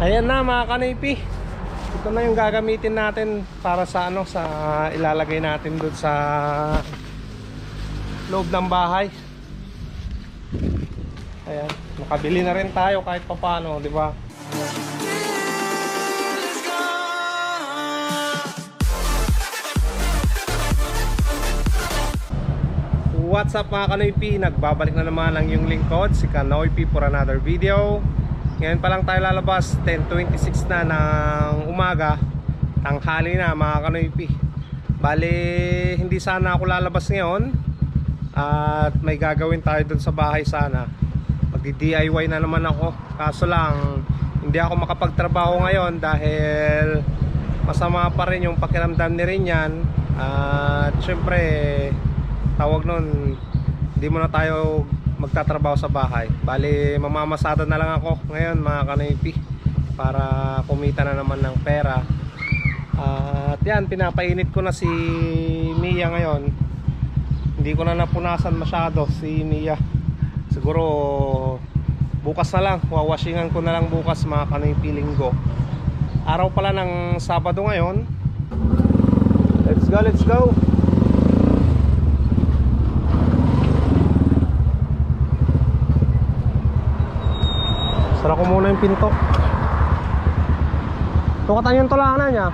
Ayan na mga kanipi. Ito na yung gagamitin natin para sa ano sa ilalagay natin doon sa loob ng bahay. Ayan, nakabili na rin tayo kahit papaano, di ba? What's up mga Kanoy P? Nagbabalik na naman ang yung lingkod, si Kanoy P for another video Ngayon pa lang tayo lalabas, 10.26 na ng umaga. Tanghali na mga Kanoy P Bali, hindi sana ako lalabas ngayon. At may gagawin tayo dun sa bahay sana. Magdi-DIY na naman ako. Kaso lang, hindi ako makapagtrabaho ngayon dahil masama pa rin yung pakiramdam ni Rinyan. At syempre tawag nun hindi mo na tayo magtatrabaho sa bahay. Bali mamamasada na lang ako ngayon mga kanipi para kumita na naman ng pera. At yan pinapainit ko na si Mia ngayon. Hindi ko na napunasan masyado si Mia. Siguro bukas na lang. Wawashingan ko na lang bukas mga kanipi linggo. Araw pala ng Sabado ngayon. Let's go let's go Sara ko muna yung pinto. Tukatan yung tulanan niya.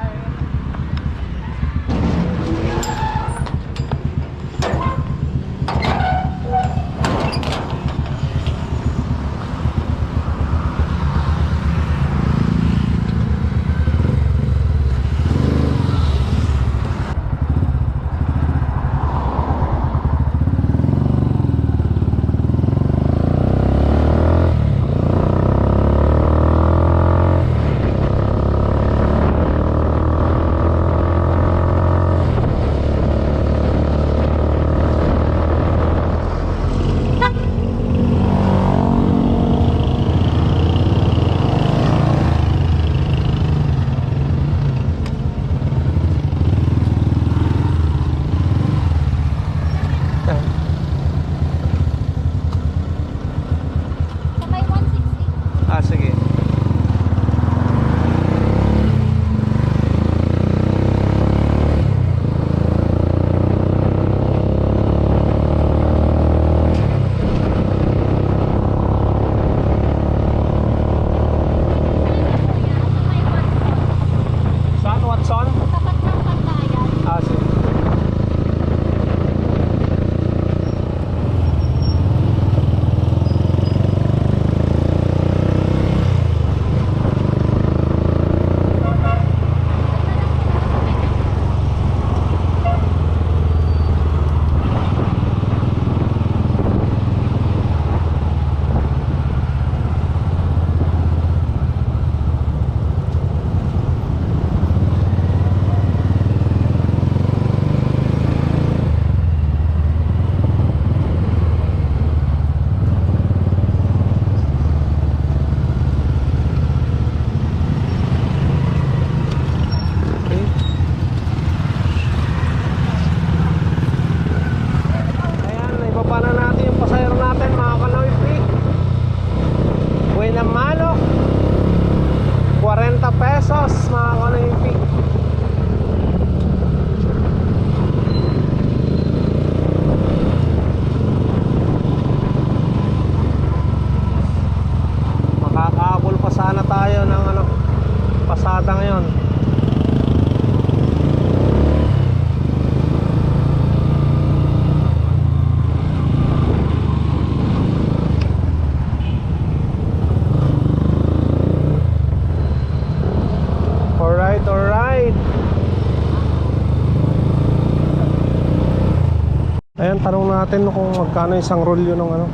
Natin kung magkano isang rolyo ng ano.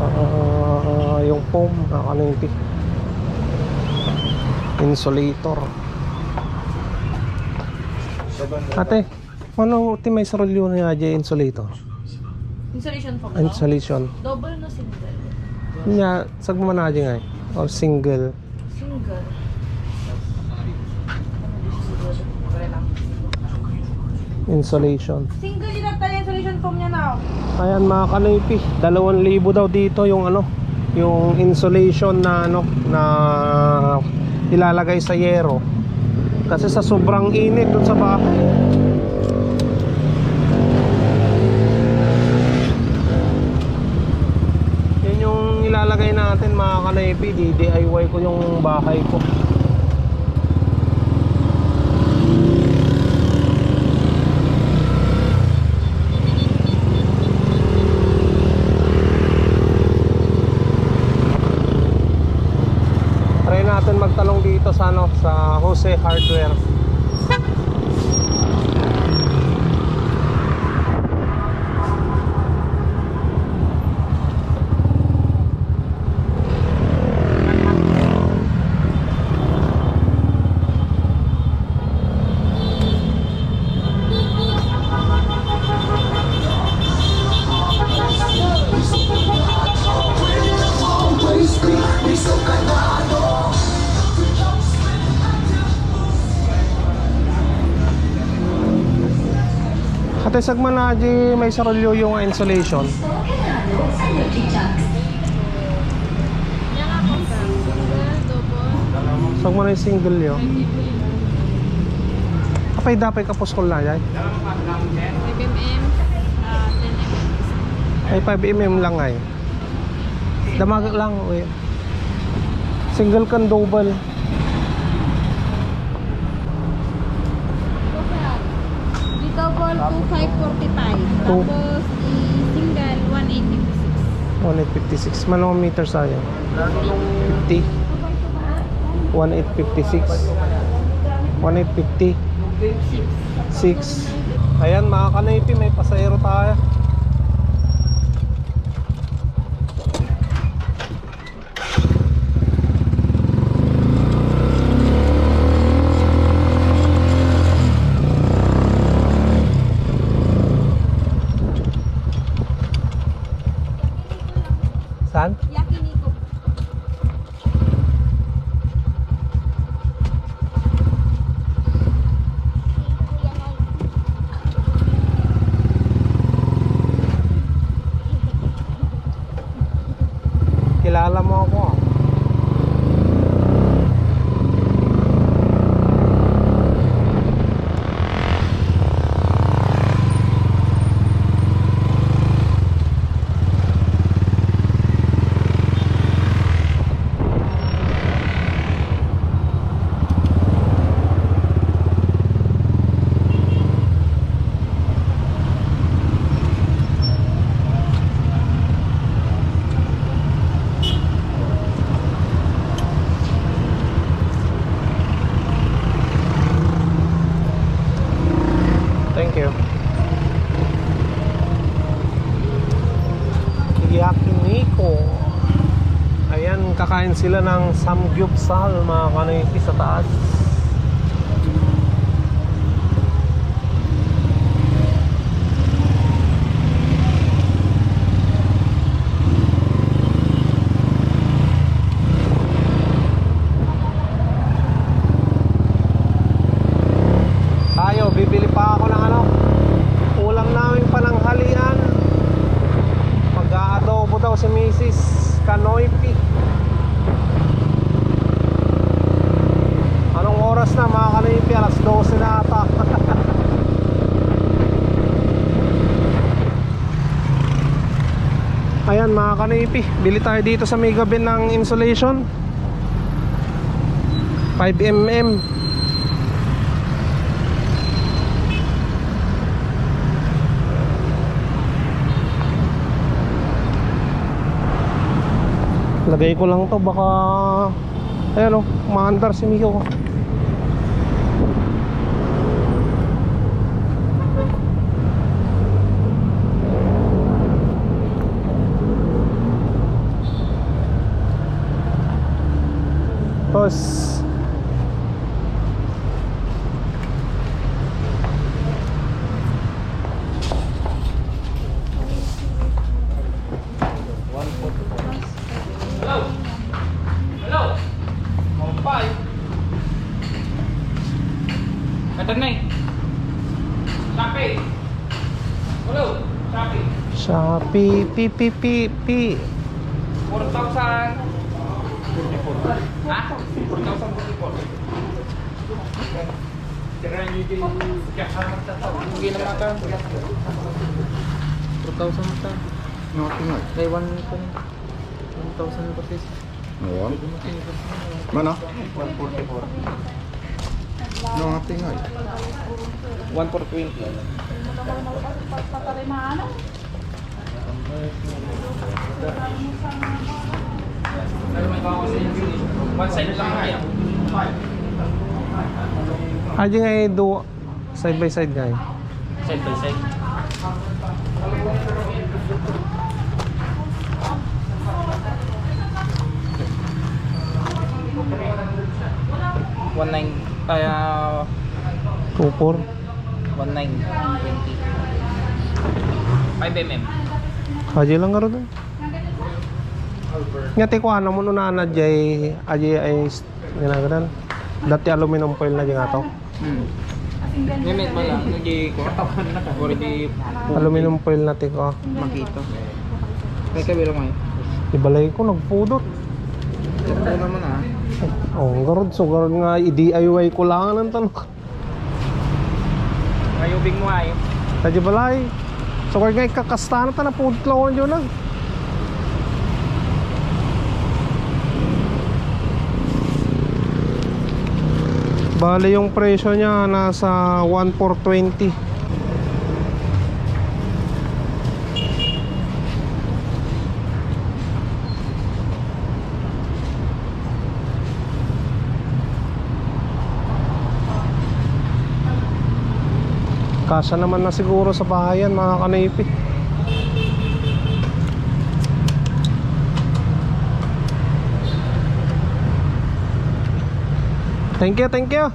ah, yung foam, ah, ano yung insulator. Ate, ano ti may sa rolyo na yung insulator? Insulation foam no? Insulation. Double no single? Nya, sag mo na nga or single. Single. Lang. Insulation. Single foam niya na. Ayan mga kanipi, 2,000 daw dito yung ano, yung insulation na ano na ilalagay sa yero. Kasi sa sobrang init dun sa bahay. Yan yung ilalagay natin mga kanaypi. DIY ko yung bahay ko. Ate sagman na di may sarolyo yung insulation. Sagman na yung single yo. Kapay dapay kapos ko na. 5mm, ah, 10mm. Ay 5 mm lang ay. Damag lang uy. Single kan double. Double, 2545. Two. Tapos, single, 1856. 1856 manometer sayang. 50. 1856. 1850. 6. Ayan mga kanaypi, may pasayro tayo. Saan? Yakiniku. Kilala mo ako ah. Thank you. Yakiniku. Ayan, kakain sila ng samgyupsal mga kanaypi sa taas. Tayo, bibili pa ako ng ano Ulam namin pananghalian Mag-aadobo daw si Mrs. Kanoypi Anong oras na mga Kanoypi? Alas 12 na ata Ayan mga Kanoypi Bili tayo dito sa Mega Bin ng insulation. 5mm Lagay ko lang to baka Ayan o, maandar si Miko. Tapos sapi, Hello, pi pi pi pi. Kurtok Mana? Nakatingay. 1 for 20. Pero may bawas sa inyo. One side lang kaya. Aja nga eh, do side by side guy. Side by side. One nine, kaya 24. one nine twenty. Five mm. Aja lang garo do. Nga te ko ano mo na na jay aja ay ginagadan. Dati aluminum foil na jay nga to. Hmm. Ngamit mo lang, nagi katawan na ka. Already Aluminum foil na te ko. makita. Kaya kabilang mo Ibalay ko nagpudot. Ito naman ah. Oh, garod so garod nga i-DIY ko lang ng tanong. Ngayubing mo ay. Tadi balay. So kaya nga kakastana ta na pudlawan yun lang. Bale yung presyo niya nasa 1,420. Kasya naman na siguro sa bahayan mga kanaypi. Thank you, thank you.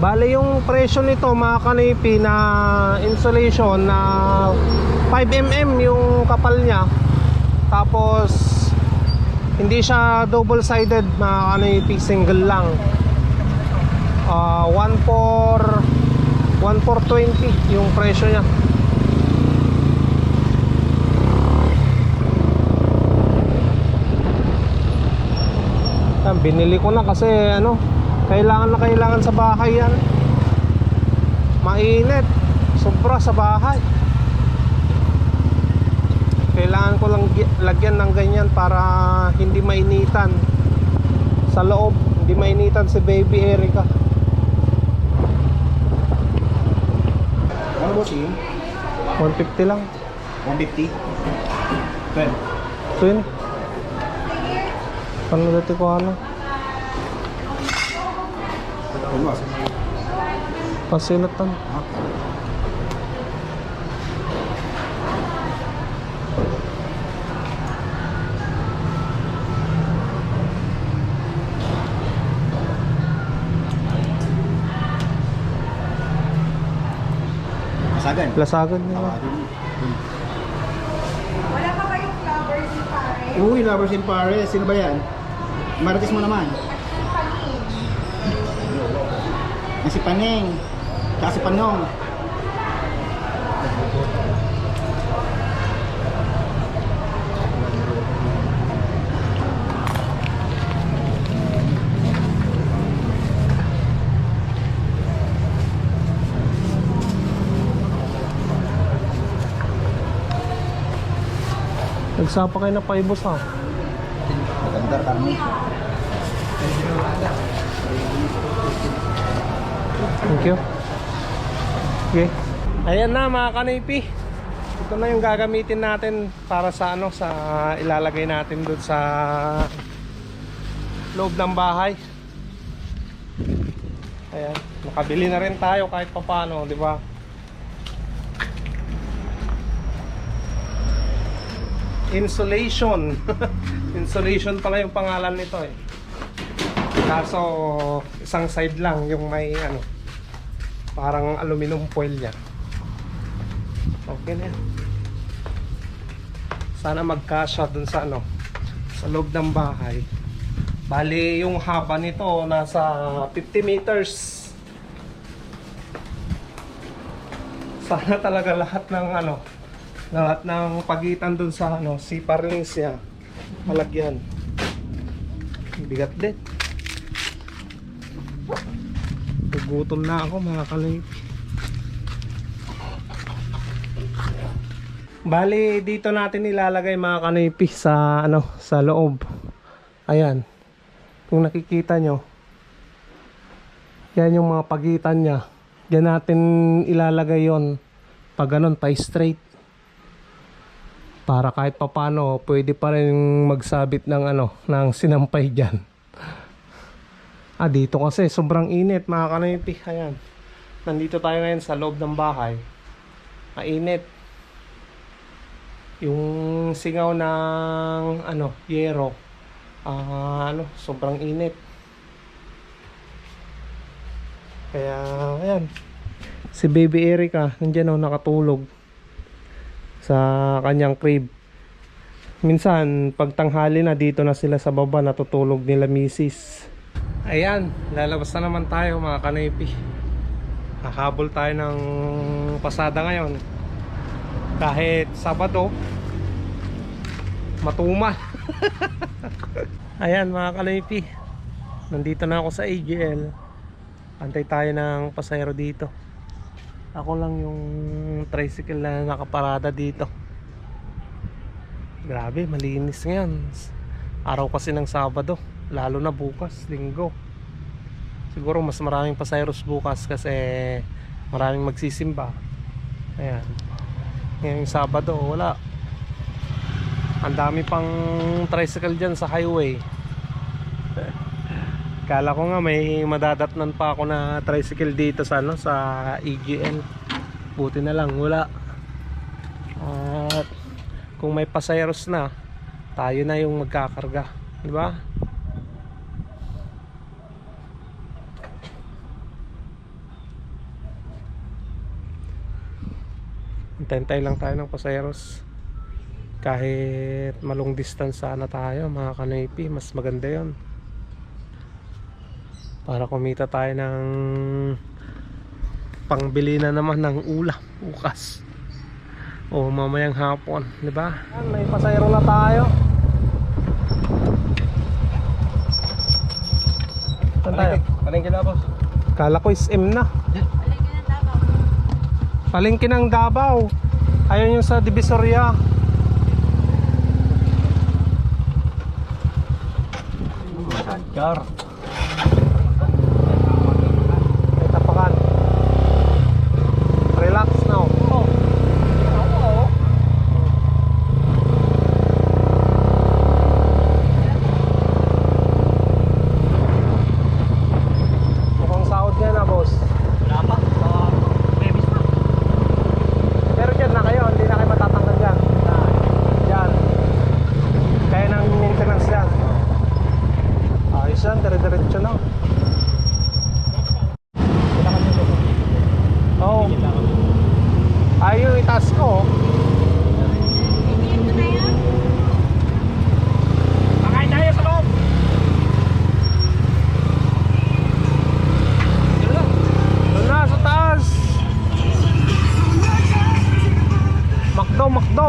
Bale yung presyo nito mga kanipi na insulation na 5mm yung kapal niya. Tapos hindi siya double sided mga kanipi single lang. Ah, 1 for 1 for 20 yung presyo niya. Yan, binili ko na kasi ano, kailangan na kailangan sa bahay yan. Mainit. Sobra sa bahay. Kailangan ko lang lagyan ng ganyan para hindi mainitan. Sa loob, hindi mainitan si baby Erica. Ano boss yun? 150 lang. 150? 12. Twin. Ano dati ko ano? Ano boss? Pasilatan. Masagan. Lasagad nila. Wala pa kayong flowers ni pare? Uy, lovers in Paris. Sino ba yan? Marites mo naman. Yan si Paneng. Tsaka si Panong. Nagsapa kayo na paibos ha. Maganda kami. Thank you. Okay. Ayan na mga kanipi. Ito na yung gagamitin natin para sa ano sa ilalagay natin doon sa loob ng bahay. Ayan, nakabili na rin tayo kahit papaano, di ba? Insulation. Insulation pala yung pangalan nito eh. Kaso isang side lang yung may ano parang aluminum foil niya. Okay na yan. Sana magkasya dun sa ano sa loob ng bahay. Bali yung haba nito nasa 50 meters. Sana talaga lahat ng ano Lahat ng pagitan dun sa ano, si Parlings niya. Malagyan. Bigat din. Gugutom na ako mga kalay. Bali, dito natin ilalagay mga kanipi sa ano, sa loob. Ayan. Kung nakikita nyo. Yan yung mga pagitan niya. Diyan natin ilalagay yon pag ganun, pa straight. Para kahit papano, pwede pa rin magsabit ng ano, ng sinampay diyan. Ah, dito kasi sobrang init mga kanipi. Ayan. Nandito tayo ngayon sa loob ng bahay. Mainit. Yung singaw ng ano, yero. Ah, ano, sobrang init. Kaya, ayan. Si Baby Erica, nandiyan oh, nakatulog sa kanyang crib. Minsan, pag tanghali na dito na sila sa baba, natutulog nila misis. Ayan, lalabas na naman tayo mga kanipi. Hahabol tayo ng pasada ngayon. Kahit Sabado, matumal. Ayan mga kanipi. Nandito na ako sa AGL. Antay tayo ng pasahero dito. Ako lang yung tricycle na nakaparada dito. Grabe, malinis ngayon. Araw kasi ng Sabado, lalo na bukas, linggo. Siguro mas maraming pasaheros bukas kasi maraming magsisimba. Ayan. Ngayong Sabado, wala. Ang dami pang tricycle dyan sa highway. Kala ko nga may madadatnan pa ako na tricycle dito sa ano sa EGL. Buti na lang wala. At kung may pasayeros na, tayo na yung magkakarga, di ba? Hintay lang tayo ng pasayeros. Kahit malong distance sana tayo, mga kanipi, mas maganda 'yon para kumita tayo ng pangbili na naman ng ulam bukas o mamayang hapon di ba may pasayro na tayo saan tayo? Palengke na boss. kala ko is M na Palengke ng Davao. palengke ng Davao ayun yung sa Divisoria Car. may tapakan relax now oh. Mukhang sahod niya na boss Wala pa. Uh, Babies na. Pero dyan na kayo, hindi na kayo matatanggal dyan. Dyan. Kaya ng maintenance yan. Ayos yan, dire-diretso na. Oo. Oh. Ay, yung itaas ko. oh. Bibigyan mo na yun? Pakain tayo sa loob. Doon na, sa taas. Makdo, makdo.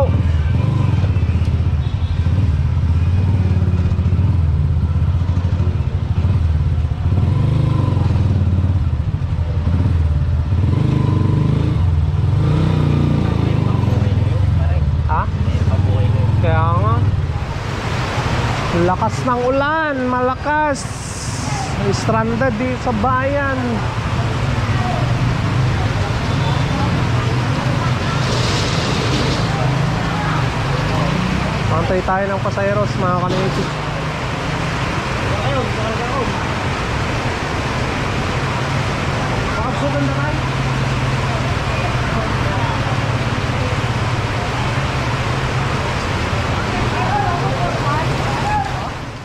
Ha? Kaya nga. Lakas ng ulan, malakas. Stranded di sa bayan. Antay tayo ng pasayeros mga kanayiti. Pakapsugan na kayo.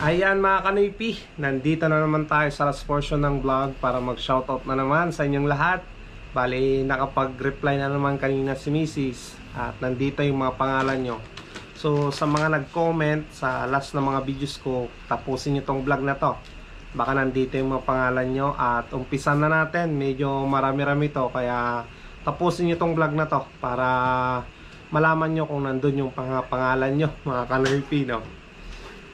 Ayan mga kanipi, nandito na naman tayo sa last portion ng vlog para mag-shoutout na naman sa inyong lahat. Bali, nakapag-reply na naman kanina si Mrs. At nandito yung mga pangalan nyo. So, sa mga nag-comment sa last na mga videos ko, tapusin nyo tong vlog na to. Baka nandito yung mga pangalan nyo at umpisan na natin. Medyo marami-rami to, kaya tapusin nyo tong vlog na to para malaman nyo kung nandun yung pang pangalan nyo mga Kanoy Pino.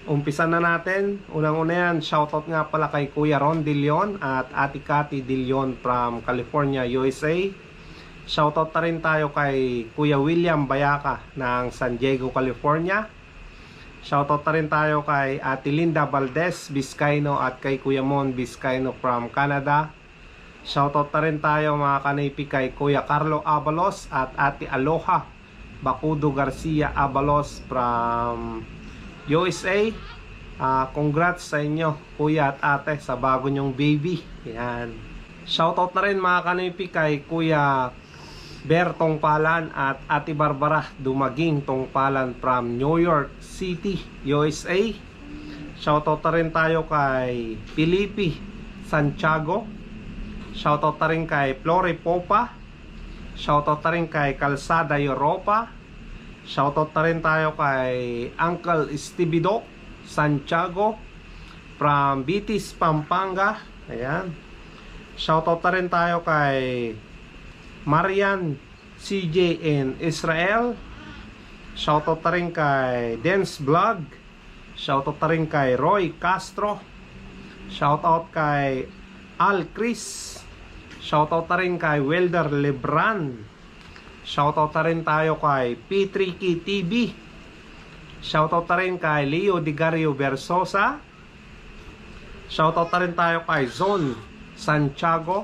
Umpisa na natin. Unang-una yan, shoutout nga pala kay Kuya Ron De at Ate Cathy De from California, USA. Shoutout na rin tayo kay Kuya William Bayaka ng San Diego, California. Shoutout na rin tayo kay Ate Linda Valdez Vizcaino at kay Kuya Mon Vizcaino from Canada. Shoutout na rin tayo mga kanipi kay Kuya Carlo Abalos at Ate Aloha Bakudo Garcia Abalos from USA. Ah, congrats sa inyo, kuya at ate, sa bago nyong baby. Yan. Shoutout na rin mga kanipi kay Kuya Bertong Palan at Ate Barbara Dumaging Tongpalan from New York City, USA. Shoutout na rin tayo kay Pilipi Santiago. Shoutout na rin kay Flore Popa. Shoutout na rin kay Calzada Europa. Shoutout na rin tayo kay Uncle Estibido Santiago from Bitis, Pampanga. Ayan. Shoutout na rin tayo kay Marian CJ in Israel. Shoutout na rin kay Dance Vlog. Shoutout na rin kay Roy Castro. Shoutout kay Al Chris. Shoutout na rin kay Welder Lebran. Shoutout na rin tayo kay P3K TV. Shoutout na rin kay Leo Digario Versosa. Shoutout na rin tayo kay Zone Santiago.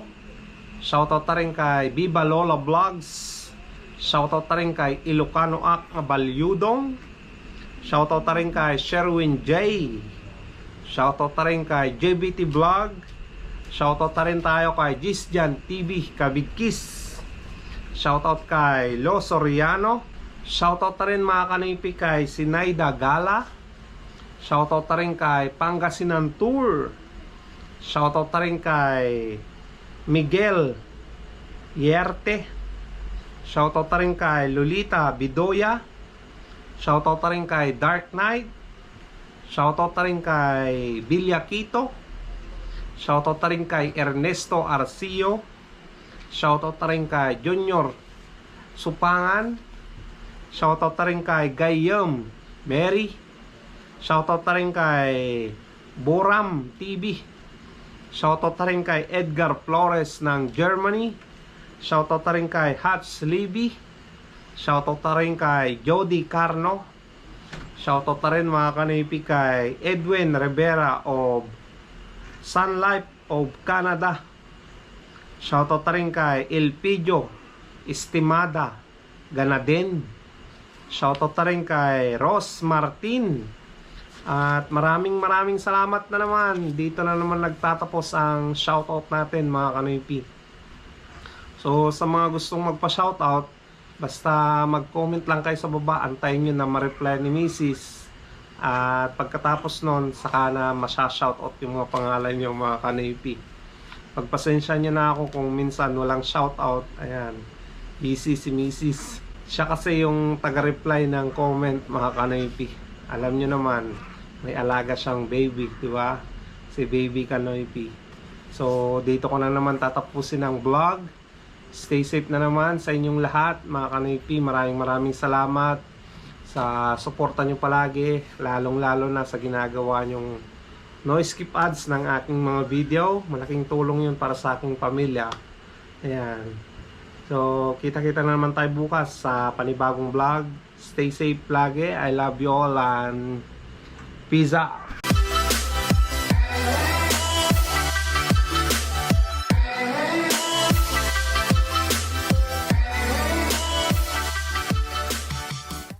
Shoutout na rin kay Viva Lola Vlogs. Shoutout na rin kay Ilocano Ak Balyudong. Shoutout na rin kay Sherwin J. Shoutout na rin kay JBT Vlog. Shoutout na rin tayo kay Gisjan TV Kabigkis. Shoutout kay Lo Soriano. Shoutout na rin mga kanipi kay Sinaida Gala. Shoutout na rin kay Pangasinan Tour. Shoutout na rin kay Miguel Yerte. Shoutout na rin kay Lolita Bidoya. Shoutout na rin kay Dark Knight. Shoutout na rin kay Bilya Quito. Shoutout na rin kay Ernesto Arcio. Shoutout na rin kay Junior Supangan. Shoutout na rin kay Gayam Mary. Shoutout na rin kay Boram TV. Shoutout na rin kay Edgar Flores ng Germany. Shoutout na rin kay Hats Levy. Shoutout na rin kay Jody Carno. Shoutout na rin mga kanipi kay Edwin Rivera of Sun Life of Canada. Shoutout na rin kay Elpidio Estimada Ganaden. Shoutout na rin kay Ross Martin. At maraming maraming salamat na naman. Dito na naman nagtatapos ang shoutout natin mga kanipi. So sa mga gustong magpa-shoutout, basta mag-comment lang kayo sa baba, antayin nyo na ma-reply ni Mrs. At pagkatapos nun, saka na masya-shoutout yung mga pangalan nyo mga kanipi. Pagpasensya nyo na ako kung minsan walang shoutout. Ayan, busy si Mrs. Siya kasi yung taga-reply ng comment mga kanipi. Alam nyo naman, may alaga siyang baby, di ba? Si baby kanoipi. So, dito ko na naman tatapusin ang vlog. Stay safe na naman sa inyong lahat, mga kanipi. Maraming maraming salamat sa suporta nyo palagi, lalong-lalo na sa ginagawa nyong noise skip ads ng aking mga video. Malaking tulong yun para sa aking pamilya. Ayan. So, kita-kita na naman tayo bukas sa panibagong vlog. Stay safe lagi. I love you all and peace out.